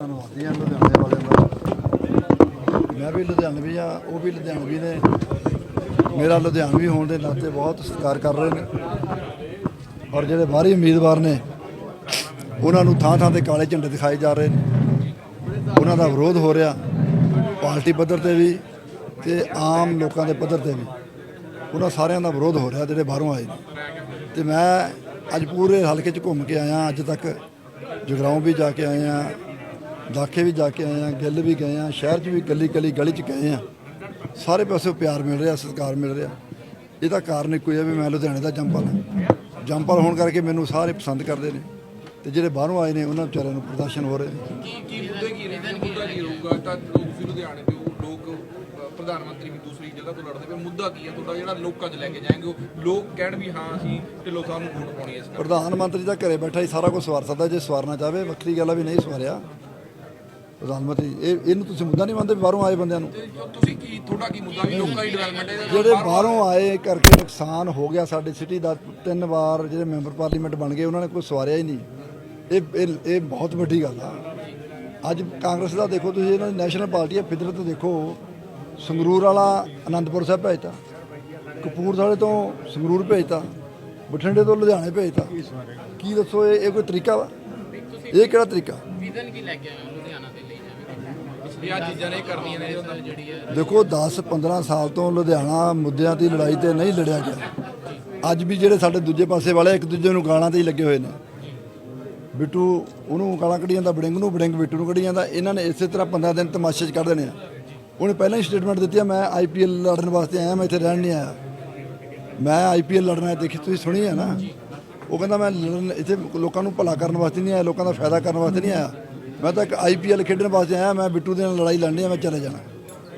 ਧੰਨਵਾਦੀ ਹਾਂ ਲੁਧਿਆਣੇ ਵਾਲਿਆਂ ਦਾ। ਮੈਂ ਵੀ ਲੁਧਿਆਣਵੀ ਆ, ਉਹ ਵੀ ਲੁਧਿਆਣਵੀ ਨੇ ਮੇਰਾ ਲੁਧਿਆਣਵੀ ਹੋਣ ਦੇ ਨਾਤੇ ਬਹੁਤ ਸਤਿਕਾਰ ਕਰ ਰਹੇ ਨੇ। ਔਰ ਜਿਹੜੇ ਬਾਹਰੀ ਉਮੀਦਵਾਰ ਨੇ, ਉਹਨਾਂ ਨੂੰ ਥਾਂ ਥਾਂ ਤੇ ਕਾਲੇ ਝੰਡੇ ਦਿਖਾਏ ਜਾ ਰਹੇ ਨੇ। ਉਹਨਾਂ ਦਾ ਵਿਰੋਧ ਹੋ ਰਿਹਾ, ਪਾਰਟੀ ਪੱਧਰ ਤੇ ਵੀ ਤੇ ਆਮ ਲੋਕਾਂ ਦੇ ਪੱਧਰ ਤੇ ਵੀ। ਉਹਨਾਂ ਸਾਰਿਆਂ ਦਾ ਵਿਰੋਧ ਹੋ ਰਿਹਾ ਜਿਹੜੇ ਬਾਹਰੋਂ ਆਏ ਨੇ। ਤੇ ਮੈਂ ਅੱਜ ਪੂਰੇ ਹਲਕੇ 'ਚ ਘੁੰਮ ਕੇ ਆਇਆ, ਅੱਜ ਤੱਕ ਜਗਰਾਉਂ ਵੀ ਜਾ ਕੇ ਆਇਆ ਦਾਖੇ ਵੀ ਜਾ ਕੇ ਆਏ ਆ ਗਿੱਲ ਵੀ ਗਏ ਆ ਸ਼ਹਿਰ 'ਚ ਵੀ ਗਲੀ ਗਲੀ ਗਲੀ 'ਚ ਗਏ ਆ ਸਾਰੇ ਪਾਸੇ ਪਿਆਰ ਮਿਲ ਰਿਹਾ ਸਤਿਕਾਰ ਮਿਲ ਰਿਹਾ। ਇਹਦਾ ਕਾਰਨ ਇੱਕੋ ਹੀ ਹੈ ਵੀ ਮੈਂ ਲੁਧਿਆਣੇ ਦਾ ਜੰਪਲ ਹਾਂ। ਜੰਪਲ ਹੋਣ ਕਰਕੇ ਮੈਨੂੰ ਸਾਰੇ ਪਸੰਦ ਕਰਦੇ ਨੇ। ਤੇ ਜਿਹੜੇ ਬਾਹਰੋਂ ਆਏ ਨੇ ਉਹਨਾਂ ਵਿਚਾਰਿਆਂ ਨੂੰ ਪ੍ਰਦਰਸ਼ਨ ਹੋ ਰਹੇ ਨੇ ਕੀ ਕੀ ਮੁੱਦੇ ਕੀ ਰਹਿੰਦੇ ਨੇ ਮੁੱਦਾ ਕੀ ਰਹੂਗਾ ਤਾਂ ਲੋਕ ਤੁਸੀਂ ਲੁਧਿਆਣੇ ਦੇ ਹੋ ਲੋਕ ਅ, ਪ੍ਰਧਾਨ ਮੰਤਰੀ ਵੀ ਦੂਸਰੀ ਜਗ੍ਹਾ ਤੋਂ ਲੜਦੇ ਪਏ। ਮੁੱਦਾ ਕੀ ਹੈ? ਤੁਹਾਡਾ ਜਿਹੜਾ ਲੋਕਾਂ 'ਚ ਲੈ ਕੇ ਜਾਏਂਗੇ ਉਹ ਲੋਕ ਕਹਿਣ ਵੀ ਹਾਂ ਅਸੀਂ ਢਿੱਲੋਂ ਸਾਹਿਬ ਨੂੰ ਵੋਟ ਪਾਉਣੀ ਹੈ ਇਸ ਕਰਕੇ। ਪ੍ਰਧਾਨ ਮੰਤਰੀ ਤਾਂ ਘਰੇ ਬੈਠਾ ਹੀ ਸਾਰਾ ਕੁਝ ਸਵਾਰ ਸਕਦਾ ਜੇ ਸਵਾਰਨਾ ਚਾਹਵੇ। ਵੱਖਰੀ ਗੱਲ ਆ ਵੀ ਨਹੀਂ ਸਵਾਰਿਆ। ਮੰਤਰੀ ਇਹ ਇਹਨੂੰ ਤੁਸੀਂ ਮੁੱਦਾ ਨਹੀਂ ਮੰਨਦੇ ਵੀ ਬਾਹਰੋਂ ਆਏ ਬੰਦਿਆਂ ਨੂੰ? ਤੇ ਤੁਸੀਂ ਕੀ ਤੁਹਾਡਾ ਕੀ ਮੁੱਦਾ ਵੀ ਲੋਕਾਂ ਦੀ ਡਿਵੈਲਪਮੈਂਟ ਹੈ ਜਿਹੜੇ ਬਾਹਰੋਂ ਆਏ ਕਰਕੇ ਨੁਕਸਾਨ ਹੋ ਗਿਆ ਸਾਡੀ ਸਿਟੀ ਦਾ। ਤਿੰਨ ਵਾਰ ਜਿਹੜੇ ਮੈਂਬਰ ਪਾਰਲੀਮੈਂਟ ਬਣ ਗਏ ਉਹਨਾਂ ਨੇ ਕੋਈ ਸਵਾਰਿਆ ਹੀ ਨਹੀਂ। ਇਹ ਇਹ ਇਹ ਬਹੁਤ ਵੱਡੀ ਗੱਲ ਆ। ਅੱਜ ਕਾਂਗਰਸ ਦਾ ਦੇਖੋ ਤੁਸੀਂ ਇਹਨਾਂ ਦੀ ਨੈਸ਼ਨਲ ਪਾਰਟੀ ਹੈ ਫਿਤਰਤ ਦੇਖੋ। ਸੰਗਰੂਰ ਵਾਲਾ ਆਨੰਦਪੁਰ ਸਾਹਿਬ ਭੇਜਤਾ। ਕਪੂਰਥਲੇ ਤੋਂ ਸੰਗਰੂਰ ਭੇਜਤਾ। ਬਠਿੰਡੇ ਤੋਂ ਲੁਧਿਆਣੇ ਭੇਜਤਾ। ਕੀ ਦੱਸੋ ਇਹ ਕੋਈ ਤਰੀਕਾ ਵਾ? ਇਹ ਕਿਹੜਾ ਤਰੀਕਾ? ਵਿਜ਼ਨ ਕੀ ਲੈ ਕੇ ਆਏ ਲੁਧਿਆਣਾ ਜਿਵੇਂ ਵੀ ਆ ਚੀਜ਼ਾਂ ਨੇ ਕਰਨੀਆਂ ਨੇ ਜਿਹੜੀ ਹੈ। ਦੇਖੋ 10 15 ਸਾਲ ਤੋਂ ਲੁਧਿਆਣਾ ਮੁੱਦਿਆਂ ਦੀ ਲੜਾਈ ਤੇ ਨਹੀਂ ਲੜਿਆ ਗਿਆ। ਅੱਜ ਵੀ ਜਿਹੜੇ ਸਾਡੇ ਦੂਜੇ ਪਾਸੇ ਵਾਲੇ ਇੱਕ ਦੂਜੇ ਨੂੰ ਗਾਲਾਂ ਤੇ ਹੀ ਲੱਗੇ ਹੋਏ ਨੇ। ਬਿੱਟੂ ਉਹਨੂੰ ਗਾਲਾਂ ਕੱਢੀ ਜਾਂਦਾ, ਬੜਿੰਗ ਨੂੰ, ਬੜਿੰਗ ਬਿੱਟੂ ਨੂੰ ਕੱਢੀ ਜਾਂਦਾ। ਇਹਨਾਂ ਨੇ ਇਸੇ ਤਰ੍ਹਾਂ 15 ਦਿਨ ਤਮਾਸ਼ੇ 'ਚ ਕੱਢ ਦੇਣੇ ਆ। ਉਹਨੇ ਪਹਿਲਾਂ ਹੀ ਸਟੇਟਮੈਂਟ ਦਿੱਤੀ ਆ, ਮੈਂ ਆਈਪੀਐਲ ਲੜਨ ਵਾਸਤੇ ਆਇਆ, ਮੈਂ ਇੱਥੇ ਰਹਿਣ ਨਹੀਂ ਆਇਆ। ਮੈਂ ਆਈਪੀਐਲ ਲੜਨਾ ਹੈ ਦੇਖੀ ਤੁਸੀਂ ਸੁਣੀ ਹੈ ਨਾ? ਉਹ ਕਹਿੰਦਾ ਮੈਂ ਲੜਨ, ਇੱਥੇ ਲੋਕਾਂ ਨੂੰ ਭਲਾ ਕਰਨ ਵਾਸਤੇ ਨਹੀਂ ਆਇਆ, ਲੋਕਾਂ ਦਾ ਫਾਇਦਾ ਕਰਨ ਵਾਸਤੇ ਨਹੀਂ ਆਇਆ। ਮੈਂ ਤਾਂ ਇੱਕ ਆਈਪੀਐਲ ਖੇਡਣ ਵਾਸਤੇ ਆਇਆ, ਮੈਂ ਬਿੱਟੂ ਦੇ ਨਾਲ ਲੜਾਈ ਲੜਨੀ ਆ, ਮੈਂ ਚਲੇ ਜਾਣਾ।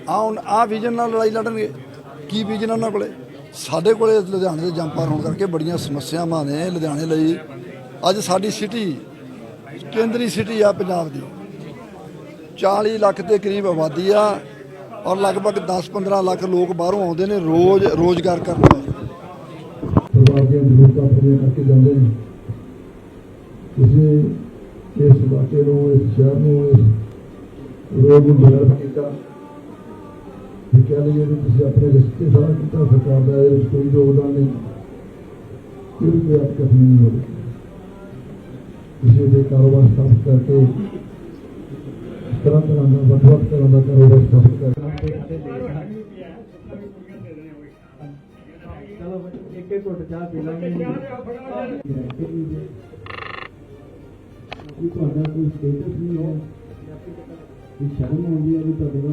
ਆ ਹੁਣ ਆ ਵਿਜਨ ਨਾਲ ਲੜਾਈ ਲੜਨਗੇ। ਕੀ ਵਿਜਨ ਉਹਨਾਂ ਕੋਲੇ? ਸਾਡੇ ਕੋਲੇ ਲੁਧਿਆਣੇ ਦੇ ਜੰਪਰ ਹੋਣ ਕਰਕੇ ਬੜੀਆਂ ਸਮੱਸਿਆਵਾਂ ਨੇ ਲੁਧਿਆਣੇ ਲਈ। ਅੱਜ ਸਾਡੀ ਸਿਟੀ, ਕੇਂਦਰੀ ਸਿਟੀ ਆ ਪੰਜਾਬ ਦੀ। 40 ਲੱਖ ਦੇ ਕਰੀਬ ਆਬਾਦੀ ਆ ਔਰ ਲਗਭਗ 10-15 ਲੱਖ ਲੋਕ ਬਾਹਰੋਂ ਆਉਂਦੇ ਨੇ ਰੋਜ਼ ਰੋਜ਼ਗਾਰ ਕਰਨ ਵਾਸਤੇ ਪਰਿਵਾਰ ਦੀਆਂ ਜ਼ਰੂਰਤਾਂ ਪੂਰੀਆਂ ਕਰਕੇ ਜਾਂਦੇ ਨੇ। ਤੁਸੀਂ ਇਸ ਇਲਾਕੇ ਨੂੰ ਇਸ ਸ਼ਹਿਰ ਨੂੰ ਇਸ ਰੋਡ ਨੂੰ ਡਿਵੈਲਪ ਕੀਤਾ। ਇਹ ਕਹਿ ਲਈਏ ਵੀ ਤੁਸੀਂ ਆਪਣੇ ਰਿਸ਼ਤੇ ਸਾਰਾ ਕੀਤਾ ਸਰਕਾਰ ਦਾ ਇਹਦੇ ਵਿੱਚ ਕੋਈ ਯੋਗਦਾਨ ਨਹੀਂ। ਕੋਈ ਵੀ ਆਪ ਕਥਨੀ ਨਹੀਂ ਹੋਈ ਤੁਸੀਂ ਦੇ ਕਾਰੋਬਾਰ ਸਥਾਪਿਤ ਕਰਕੇ ਤਰ੍ਹਾਂ ਤਰ੍ਹਾਂ ਦਾ ਵੱਖ ਵੱਖ ਤਰ੍ਹਾਂ ਦਾ ਕਾਰੋਬਾਰ ਸਥਾਪਿਤ ਕਰਕੇ। ਚਲੋ ਇੱਕ ਇੱਕ ਘੁੱਟ ਚਾਹ ਪੀ ਲਾਂਗੇ। ਕੀ ਤੁਹਾਡਾ ਕੋਈ ਸਟੇਟਸ ਨਹੀਂ ਹੈ। ਕੋਈ ਸ਼ਰਮ ਆਉਂਦੀ ਹੈ ਵੀ ਤੁਹਾਡੇ ਕੋਲ